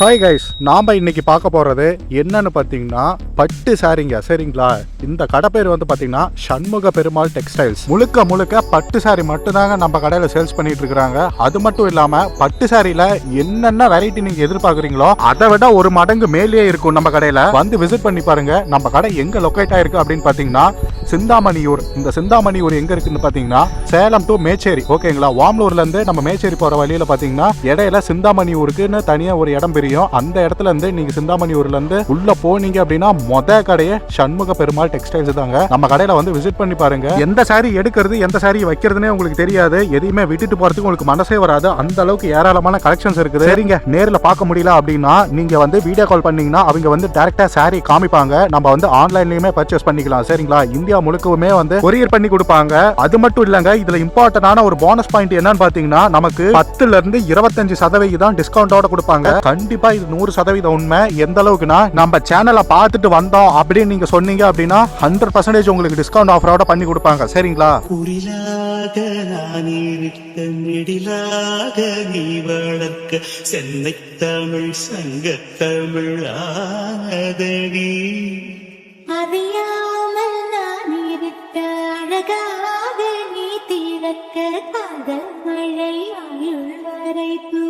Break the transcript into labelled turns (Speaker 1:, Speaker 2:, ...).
Speaker 1: Hi guys நாம் இன்னைக்கு பார்க்க போகிறது என்னன்னு பார்த்தீங்கன்னா பட்டு சாரிங்க சரிங்களா? இந்த கடை பேர் வந்து பார்த்தீங்கன்னா சண்முக பெருமாள் டெக்ஸ்டைல்ஸ் முழுக்க முழுக்க பட்டு சாரி மட்டும்தாங்க நம்ம கடையில் சேல்ஸ் பண்ணிட்டு இருக்கிறாங்க. அது மட்டும் இல்லாமல் பட்டு சாரியில் என்னென்ன வெரைட்டி நீங்கள் எதிர்பார்க்குறீங்களோ அதை விட ஒரு மடங்கு மேலேயே இருக்கும் நம்ம கடையில். வந்து விசிட் பண்ணி பாருங்க நம்ம கடை எங்கே லொக்கேட் ஆயிருக்கு அப்படின்னு பார்த்தீங்கன்னா சிந்தாமணியூர். இந்த செந்தாமணியூர் எங்க இருக்குன்னு பார்த்தீங்கன்னா சேலம் டு மேச்சேரி. ஓகேங்களா? வாம்லூர்ல இருந்து நம்ம மேச்சேரி போற வழியில பார்த்தீங்கன்னா இடையில சிந்தாமணியூருக்குன்னு தனியா ஒரு இடம் பிரியும். அந்த இடத்துல இருந்து நீங்க சிந்தாமணியூர்ல இருந்து உள்ள போனீங்க அப்படின்னா மொத கடையே சண்முக பெருமாள் டெக்ஸ்டைல்ஸ் தாங்க. நம்ம கடையில வந்து விசிட் பண்ணி பாருங்க. எந்த சாரி எடுக்கிறது எந்த சாரி வைக்கிறதுனே உங்களுக்கு தெரியாது. எதையுமே விட்டுட்டு போறதுக்கு உங்களுக்கு மனசே வராது. அந்த அளவுக்கு ஏராளமான கலெக்ஷன்ஸ் இருக்குது. சரிங்க. நேரில் பார்க்க முடியல அப்படின்னா நீங்க வந்து வீடியோ கால் பண்ணீங்கன்னா அவங்க வந்து டேரக்டா சாரி காமிப்பாங்க. நம்ம வந்து ஆன்லைன்லயுமே பர்ச்சேஸ் பண்ணிக்கலாம். சரிங்களா? இந்தியா முழுக்கவுமே வந்து கொரியர் பண்ணி கொடுப்பாங்க. அது மட்டும் இல்லங்க இதுல இம்பார்ட்டன்டான ஒரு போனஸ் பாயிண்ட் என்னன்னு பாத்தீங்கன்னா நமக்கு பத்துல இருந்து இருபத்தஞ்சு சதவீதம் டிஸ்கவுண்டோட கொடுப்பாங்க. கண்டிப்பா இது நூறு சதவீதம் உண்மை. எந்த அளவுக்குன்னா நம்ம சேனலை பார்த்துட்டு வந்தோம் அப்படின்னு நீங்க சொன்னீங்க அப்படின்னா ஹண்ட்ரட் பர்சன்டேஜ் உங்களுக்கு டிஸ்கவுண்ட் ஆஃபரோட பண்ணி கொடுப்பாங்க. சரிங்களா?
Speaker 2: நீ வளர்க்க சென்னை தமிழ் சங்க தமிழ் ஆனதடி
Speaker 3: இருக்க அழகாக நீ திறக்க காதல் மழை ஆயுள் வரை தூ